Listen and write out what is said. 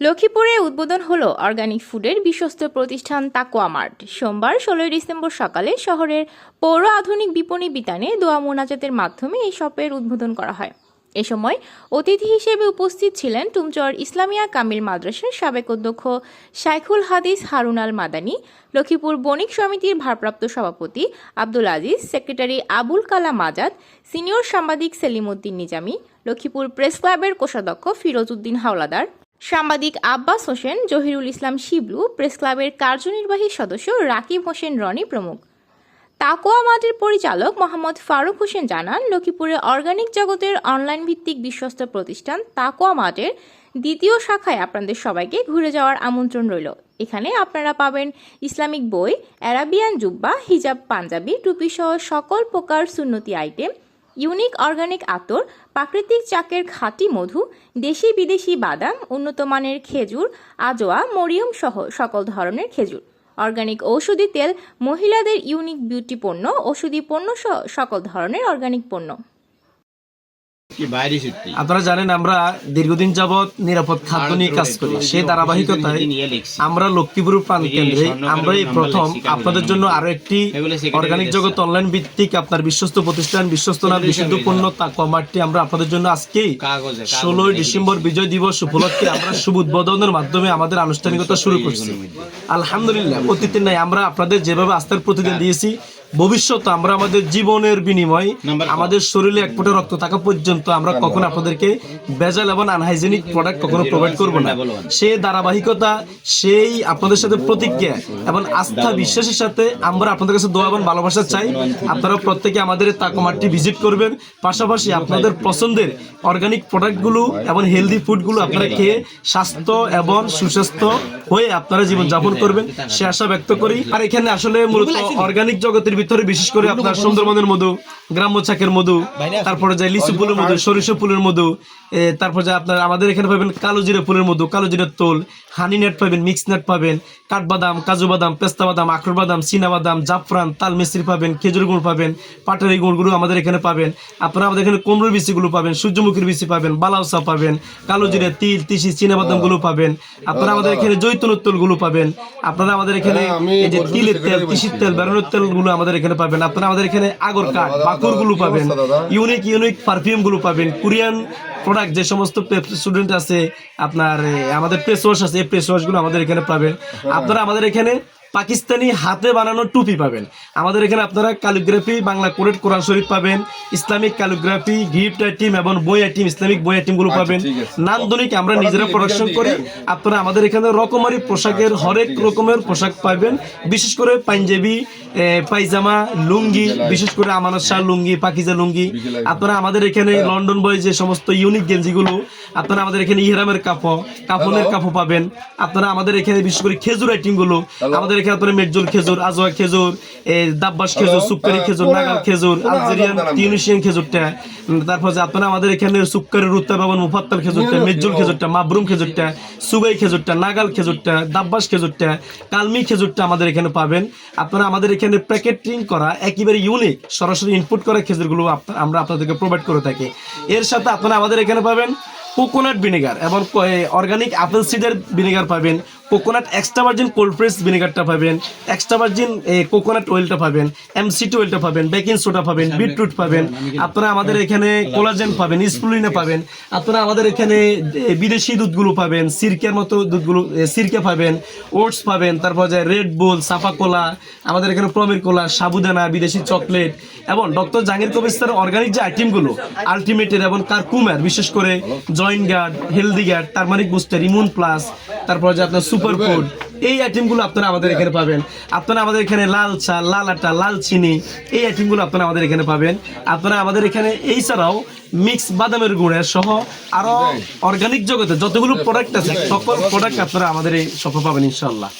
লক্ষ্মীপুরে উদ্বোধন হলো অর্গানিক ফুডের বিশ্বস্ত প্রতিষ্ঠান তাকোয়া মার্ট। সোমবার ষোলোই ডিসেম্বর সকালে শহরের পৌর আধুনিক বিপণী বিতানে দোয়া মোনাজাতের মাধ্যমে এই শপের উদ্বোধন করা হয়। এ সময় অতিথি হিসেবে উপস্থিত ছিলেন টুমচর ইসলামিয়া কামিল মাদ্রাসার সাবেক অধ্যক্ষ শাইখুল হাদিস হারুন আল মাদানী, লক্ষ্মীপুর বণিক সমিতির ভারপ্রাপ্ত সভাপতি আব্দুল আজিজ, সেক্রেটারি আবুল কালাম আজাদ, সিনিয়র সাংবাদিক সেলিমউদ্দিন নিজামী, লক্ষ্মীপুর প্রেস ক্লাবের কোষাধ্যক্ষ ফিরোজ উদ্দিন হাওলাদার সাংবাদিক আব্বাস হোসেন, জহিরুল ইসলাম শিবলু, প্রেস ক্লাবের কার্যনির্বাহী সদস্য রাকিব হোসেন রনি প্রমুখ। তাকোয়া মাঠের পরিচালক মোহাম্মদ ফারুক হোসেন জানান, লক্ষ্মীপুরে অর্গানিক জগতের অনলাইন ভিত্তিক বিশ্বস্ত প্রতিষ্ঠান তাকোয়া মাঠের দ্বিতীয় শাখায় আপনাদের সবাইকে ঘুরে যাওয়ার আমন্ত্রণ রইল। এখানে আপনারা পাবেন ইসলামিক বই, অ্যারাবিয়ান জুব্বা, হিজাব, পাঞ্জাবি টুপি সহ সকল প্রকার সুন্নতি আইটেম ইউনিক অর্গানিক আতর, প্রাকৃতিক চাকের খাঁটি মধু, দেশি বিদেশি বাদাম, উন্নত মানের খেজুর, আজোয়া, মরিয়ম সহ সকল ধরনের খেজুর। অর্গানিক ঔষধি তেল মহিলাদের ইউনিক বিউটি পণ্য ওষুধি পণ্য সহ সকল ধরনের অর্গানিক পণ্য। আপনারা জানেন আমরা দীর্ঘদিন যাবৎ নিরাপদ খাদ্য নিয়ে কাজ করি। সেই ধারাবাহিকতায় আমরা লক্ষ্মীপুর প্রাণ কেন্দ্রে আমরা এই প্রথম আপনাদের জন্য আরও একটি অর্গানিক জগৎ অনলাইন ভিত্তিক আপনার বিশ্বস্ত প্রতিষ্ঠান বিশ্বস্ত না বিশুদ্ধ পণ্য তা কমারটি আমরা আপনাদের জন্য আজকেই ষোলোই ডিসেম্বর বিজয় দিবস উপলক্ষে আমরা শুভ উদ্বোধনের মাধ্যমে আমাদের আনুষ্ঠানিকতা শুরু করছি। আলহামদুলিল্লাহ অতীতের নাই আমরা আপনাদের যেভাবে আস্থার প্রতিদিন দিয়েছি ভবিষ্যতে আমরা আমাদের জীবনের বিনিময় আমাদের শরীরে এক ফোঁটা রক্ত থাকা পর্যন্ত আমরা কখনো আপনাদেরকে ভেজাল এবং আনহাইজেনিক প্রোডাক্ট কখনো প্রোভাইড করব না। সেই ধারাবাহিকতা সেই আপনাদের সাথে প্রতিজ্ঞা এবং আস্থা বিশ্বাসের সাথে আমরা আপনাদের কাছে দোয়া এবং ভালোবাসা চাই। আপনারা প্রত্যেকে আমাদের তাকমারটি ভিজিট করবেন। পাশাপাশি আপনাদের পছন্দের অর্গানিক প্রোডাক্টগুলো এবং হেলদি ফুডগুলো আপনারা খেয়ে স্বাস্থ্য এবং সুস্বাস্থ্য হয়ে আপনারা জীবন যাপন করবেন। সে আশা ব্যক্ত করি। আর এখানে আসলে মূলত অর্গানিক জগতের ভিতরে বিশেষ করে আপনার সুন্দরবনের মধু গ্রাম্য চাকের মধু তারপরে যায় লিচু ফুলের মধু সরিষা ফুলের মধু তারপর যে আপনার আমাদের এখানে পাবেন কালো জিরে ফুলের মধু কালো জিরের তোল হানি নেট পাবেন মিক্স নেট পাবেন কাঠবাদাম কাজু বাদাম পেস্তা বাদাম আখরোট বাদাম চীনা বাদাম জাফরান তাল মিস্ত্রি পাবেন খেজুর গুড় পাবেন পাটারি গুড়গুলো আমাদের এখানে পাবেন। আপনারা আমাদের এখানে কুমড়োর বিচিগুলো পাবেন সূর্যমুখীর বিচি পাবেন বালাউসা পাবেন কালো জিরে তিল তিসি চীনা বাদামগুলো পাবেন। আপনারা আমাদের এখানে জৈতুনের তেলগুলো পাবেন। আপনারা আমাদের এখানে এই যে তিলের তেল তিসির তেল বেরোনোর তেলগুলো আমাদের এখানে পাবেন। আপনারা আমাদের এখানে আগর কাঠ বাকুরগুলো পাবেন। ইউনিক ইউনিক পারফিউমগুলো পাবেন। কোরিয়ান প্রোডাক্ট যে সমস্ত স্টুডেন্ট আছে আপনার আমাদের প্রেস ওয়াশ আছে এই প্রেস ওয়াশগুলো আমাদের এখানে পাবেন। আপনারা আমাদের এখানে পাকিস্তানি হাতে বানানো টুপি পাবেন। আমাদের এখানে আপনারা ক্যালিগ্রাফি বাংলা কোরেট কোরআন শরীফ পাবেন। ইসলামিক ক্যালিগ্রাফি গিফট আইটিম এবং বই আইটিম ইসলামিক বই আইটেমগুলো পাবেন। নান্দনিক আমরা নিজেরা প্রোডাকশন করি। আপনারা আমাদের এখানে রকমারি পোশাকের হরেক রকমের পোশাক পাবেন। বিশেষ করে পাঞ্জাবি পায়জামা লুঙ্গি বিশেষ করে আমানত শাহ লুঙ্গি পাকিজা লুঙ্গি। আপনারা আমাদের এখানে লন্ডন বয় যে সমস্ত ইউনিক গেঞ্জিগুলো আপনারা আমাদের এখানে ইহরামের কাপড় কাপনের কাপড় পাবেন। আপনারা আমাদের এখানে বিশেষ করে খেজুর আইটেমগুলো আমাদের এখানে আপনারা মেটজুল খেজুর আজোয়া খেজুর দাব্বাস খেজুর সুক্কারি খেজুর নাগাল খেজুর আলজেরিয়ান টিউনিশিয়ান খেজুরটা। তারপর যে আপনারা আমাদের এখানে সুক্কারি রুত্তা পাবেন মুফাত্তাল খেজুরটা মেটজুল খেজুরটা মাবরুম খেজুরটা সুগাই খেজুরটা নাগাল খেজুরটা দাব্বাস খেজুরটা কালমি খেজুরটা আমাদের এখানে পাবেন। আপনারা আমাদের এখানে প্যাকেটিং করা একেবারে ইউনিক সরাসরি ইনপুট করা খেজুরগুলো আমরা আপনাদেরকে প্রোভাইড করে থাকি। এর সাথে আপনারা আমাদের এখানে পাবেন কোকোনাট ভিনেগার এবং অর্গানিক আপেল সিডের ভিনেগার পাবেন coconut extra virgin cold press ভিনেগারটা পাবেন এক্সট্রা ভার্জিন কোকোনাট অয়েলটা পাবেন এমসিটি অয়েলটা পাবেন বেকিং সোডা পাবেন বিটরুট পাবেন আপনারা আমাদের এখানে কোলাজেন পাবেন স্পুলিনে পাবেন আপনারা আমাদের এখানে বিদেশি দুধগুলো পাবেন সিরকের মতো দুধগুলো সিরকে পাবেন ওটস পাবেন তারপর যায় রেড বুল সাফা কোলা আমাদের এখানে প্রমির কোলা সাবুদানা বিদেশি চকলেট এবং doctor Jahangir Kabir sir organic যে আইটেমগুলো আলটিমেটের এবং কারকুমার বিশেষ করে joint guard healthy guard turmeric booster immune plus তারপর যে আপনার সুপার ফুড এই আইটেমগুলো আপনারা আমাদের এখানে পাবেন। আপনারা আমাদের এখানে লাল চা লাল আটা লাল চিনি এই আইটেমগুলো আপনারা আমাদের এখানে পাবেন। আপনারা আমাদের এখানে এই ছাড়াও মিক্স বাদামের গুঁড়ের সহ আরও অর্গানিক জগতে যতগুলো প্রোডাক্ট আছে সকল প্রোডাক্ট আপনারা আমাদের এই সফল পাবেন ইনশাল্লাহ